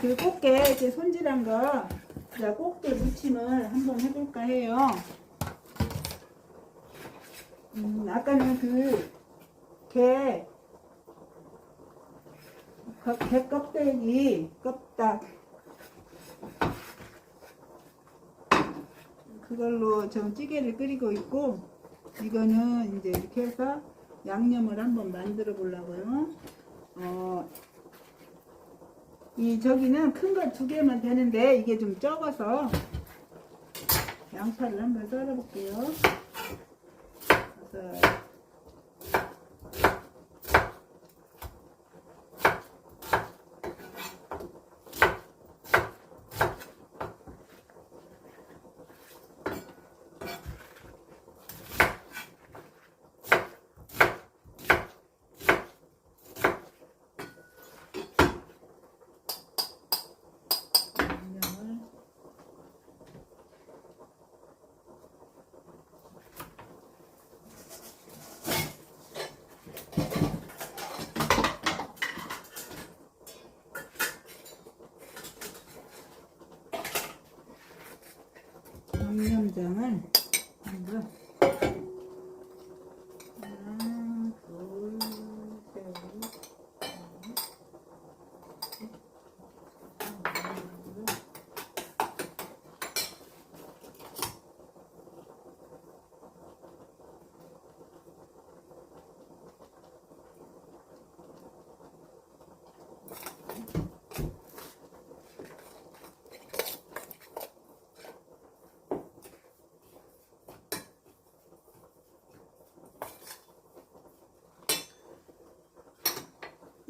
그 꽃게 이렇게 손질한 거 자, 꽃게 무침을 한번 해볼까 해요. 음, 아까는 그 게, 거- 게 껍데기, 껍딱 그걸로 좀 찌개를 끓이고 있고 이거는 이제 이렇게 해서 양념을 한번 만들어 보려고요. 어, 이 저기는 큰 거 두 개만 되는데 이게 좀 적어서 양파를 한번 썰어 볼게요. 그래서 양념을 양념장을 먼저 하나, 둘, 셋, 넷,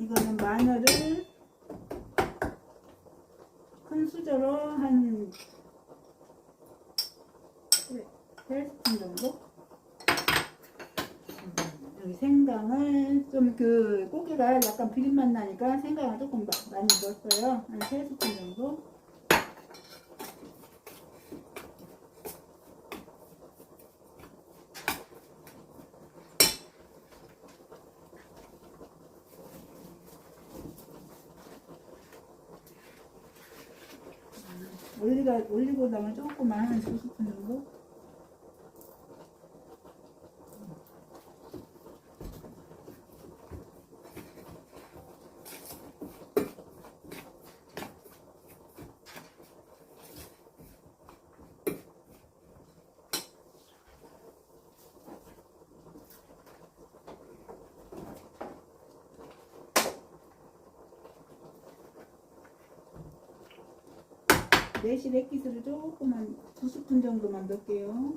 이거는 마늘을 큰 수저로 한 3스푼 정도? 음, 여기 생강을 좀 그 고기가 약간 비린맛 나니까 생강을 조금 마- 많이 넣었어요. 한 3스푼 정도. 올리가, 올리고당을 조금만 한 2스푼 정도? 매실 액기스를 조금만 두 스푼 정도만 넣을게요.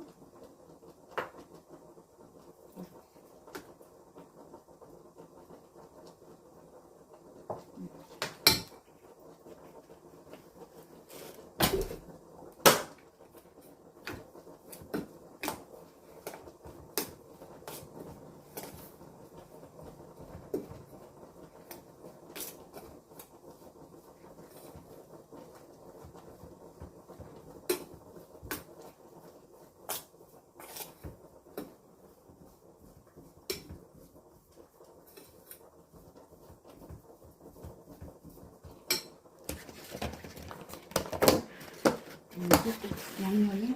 양념을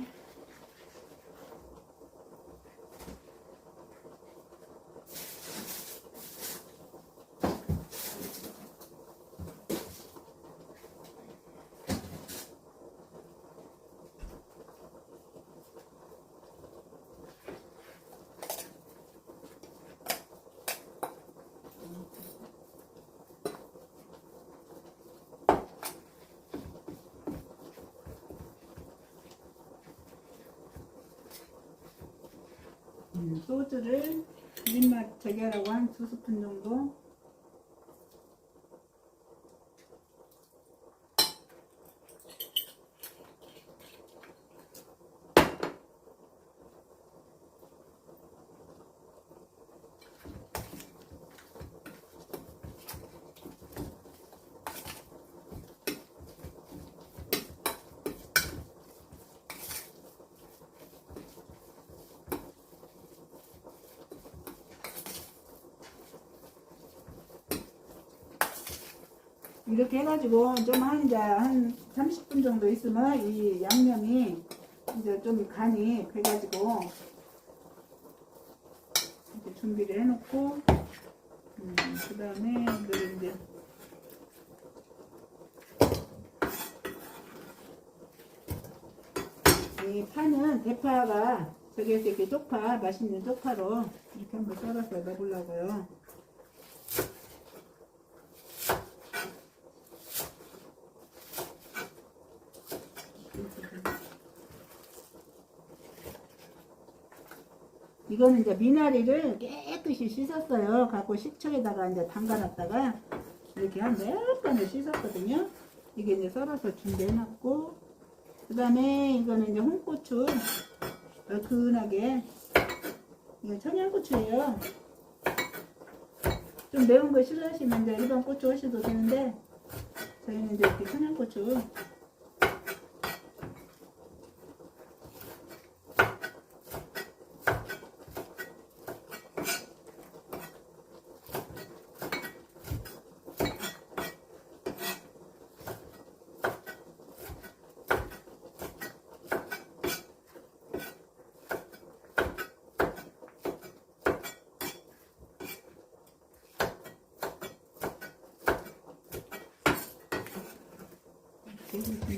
소주를 비린맛 제거하라고 한 두 스푼 정도 이렇게 해가지고 좀 한 이제 한 30분 정도 있으면 이 양념이 이제 좀 간이 배가지고 이렇게 준비를 해놓고 음, 그 다음에 이걸 이제 이 파는 대파가 저기에서 이렇게 쪽파 맛있는 쪽파로 이렇게 한번 썰어서 넣어보려고요. 이거는 이제 미나리를 깨끗이 씻었어요. 갖고 식초에다가 이제 담가놨다가 이렇게 한 몇 번을 씻었거든요. 이게 이제 썰어서 준비해놨고, 그 다음에 이거는 이제 홍고추 얼큰하게 이거 청양고추예요. 좀 매운 거 싫어하시면 이제 일반 고추 하셔도 되는데 저희는 이제 이렇게 청양고추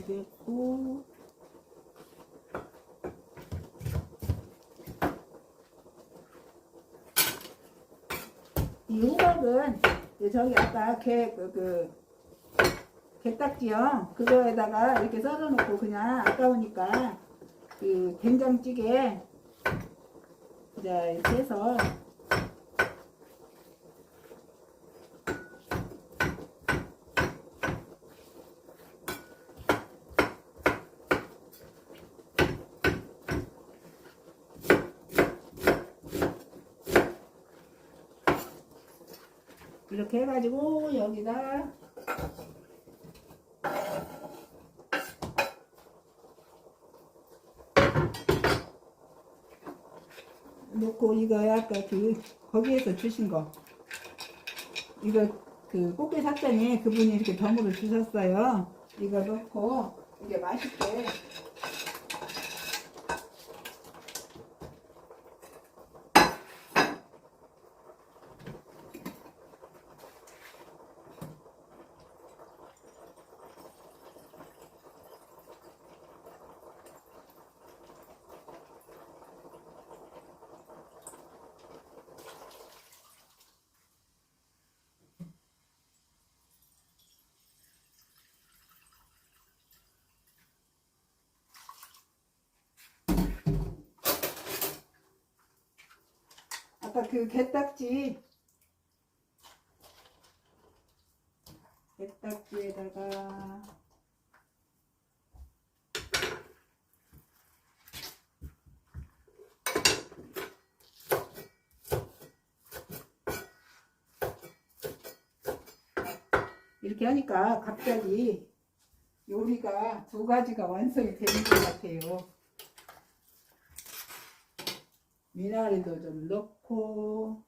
준비했고. 이 호박은 저기 아까 개 그 그, 게딱지요. 그거에다가 이렇게 썰어놓고 그냥 아까우니까 그 된장찌개 이제 이렇게 해서 이렇게 해가지고 여기다 놓고 이거 아까 그 거기에서 주신 거 이거 그 꽃게 삭장에 그분이 이렇게 덤으로 주셨어요. 이거 넣고 이게 맛있게 아까 그 게딱지 게딱지에다가 이렇게 하니까 갑자기 요리가 두 가지가 완성이 되는 것 같아요. 미나리도 좀 넣고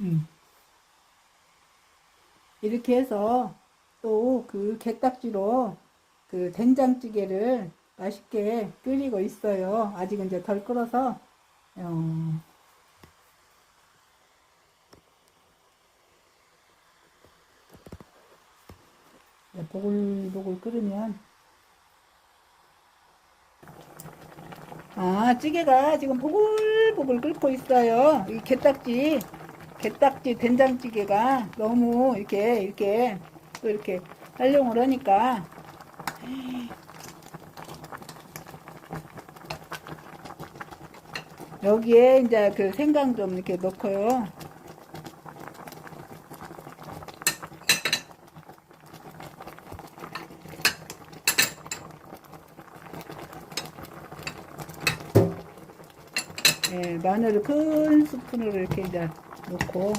음. 이렇게 해서 또그 게딱지로 그 된장찌개를 맛있게 끓이고 있어요. 아직은 이제 덜 끓어서 어, 이제 보글보글 끓으면 아 찌개가 지금 보글보글 끓고 있어요. 이 게딱지 게딱지 된장찌개가 너무 이렇게 이렇게 또 이렇게 활용을 하니까 여기에 이제 그 생강 좀 이렇게 넣고요. 예, 마늘을 큰 스푼으로 이렇게 이제 넣고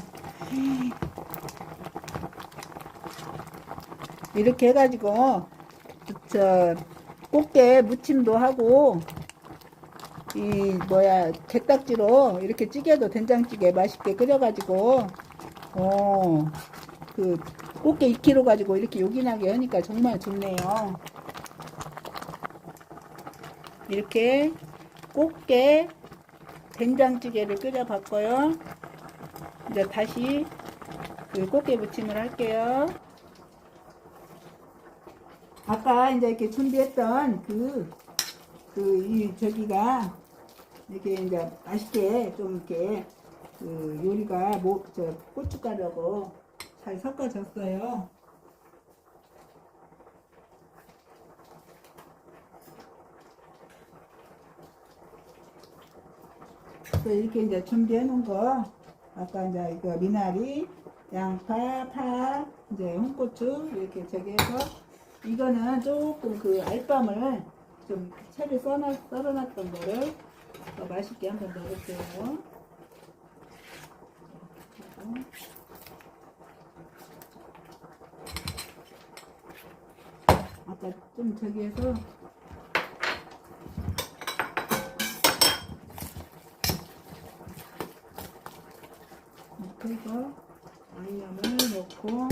이렇게 해가지고 저 꽃게 무침도 하고 이 뭐야 게딱지로 이렇게 찌개도 된장찌개 맛있게 끓여가지고 어그 꽃게 2kg 가지고 이렇게 요긴하게 하니까 정말 좋네요. 이렇게 꽃게 된장찌개를 끓여 봤고요. 이제 다시 그 꽃게 무침을 할게요. 아까 이제 이렇게 준비했던 그, 그, 이, 저기가, 이렇게 이제 맛있게 좀 이렇게, 그 요리가 뭐, 저, 고춧가루하고 잘 섞어졌어요. 이렇게 이제 준비해 놓은 거, 아까 이제 이거 미나리, 양파, 파, 이제 홍고추, 이렇게 저기 해서, 이거는 조금 그 알밤을 좀 채를 썰어, 썰어놨던 거를 더 맛있게 한번 넣을게요. 아까 좀 저기 해서 해서 양념을 넣고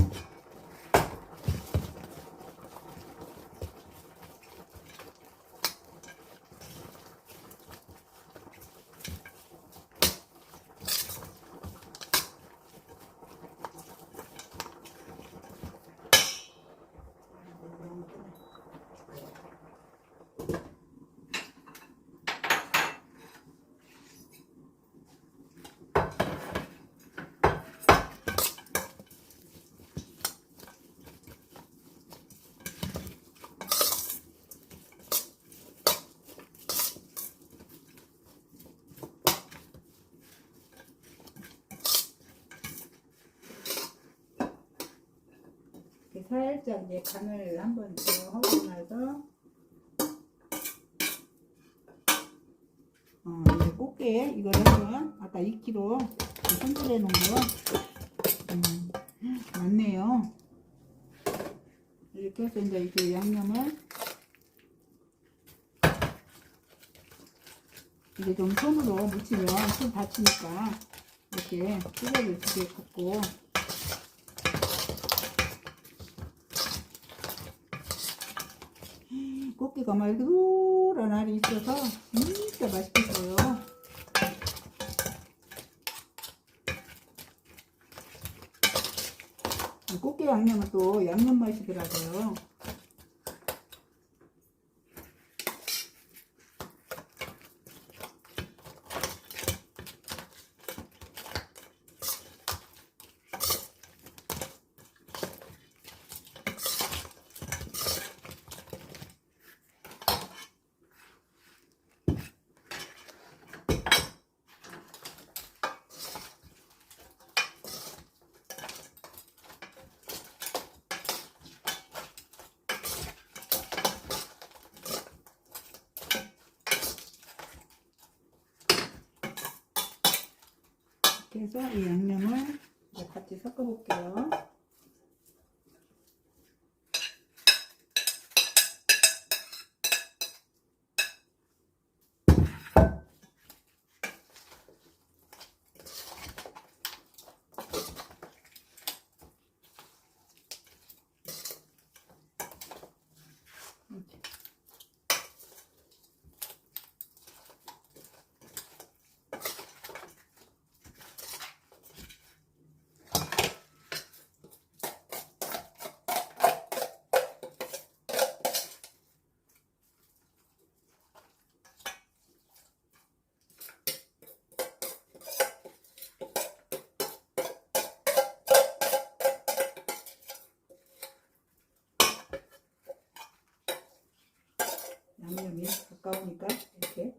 살짝 이제 간을 한번 더 하고 나서 어, 이제 꽃게 이걸 해서 아까 2kg 손질해 놓은 거 음, 맞네요. 이렇게 해서 이제 그 양념을 이게 좀 손으로 묻히면 손 다치니까 이렇게 뚜껑을 두개 걷고 꽃게가 말 노란 알이 있어서 진짜 맛있겠어요. 이 꽃게 양념은 또 양념 맛이더라고요. 이렇게 해서 이 양념을 같이 섞어 볼게요. 양념이 가까우니까 이렇게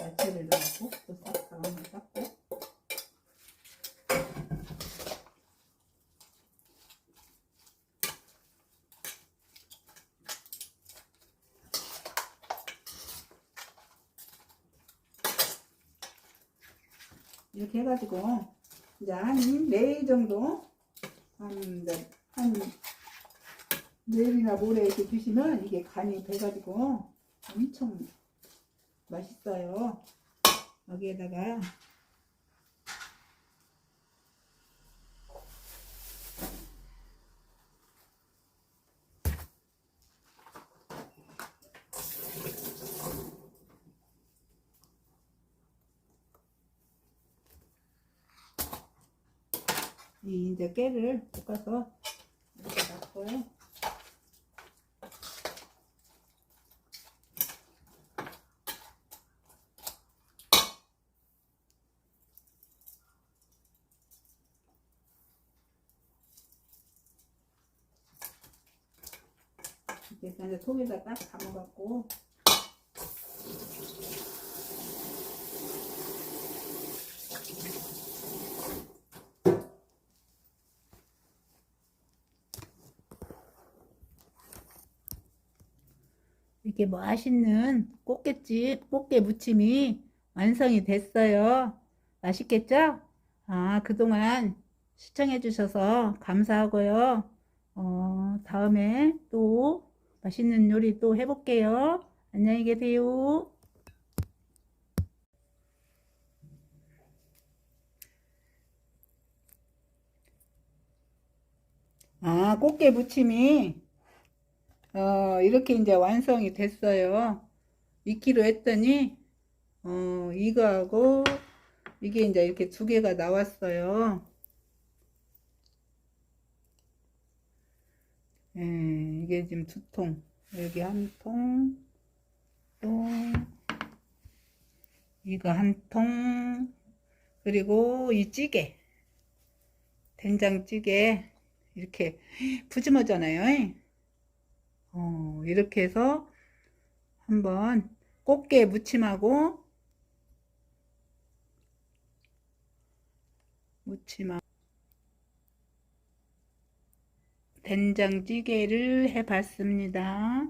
야채를 넣고 또 싹 이렇게 해가지고 이제 한 내일 정도 한, 한 내일이나 모레 이렇게 드시면 이게 간이 배가지고 엄청 맛있어요. 여기에다가 이 이제 깨를 볶아서 이렇게. 이렇게 해서 이제 속에다 딱 담아갖고 이렇게 맛있는 꽃게집, 꽃게 무침이 완성이 됐어요. 맛있겠죠? 아, 그동안 시청해주셔서 감사하고요. 어, 다음에 또 맛있는 요리 또 해볼게요. 안녕히 계세요. 아, 꽃게 무침이 어, 이렇게 이제 완성이 됐어요. 2kg 했더니, 어, 이거하고, 이게 이제 이렇게 두 개가 나왔어요. 예, 이게 지금 두 통. 여기 한 통, 또, 이거 한 통, 그리고 이 찌개. 된장찌개. 이렇게 푸짐하잖아요. 어, 이렇게 해서 한번 꽃게 무침하고 무침하고 된장찌개를 해봤습니다.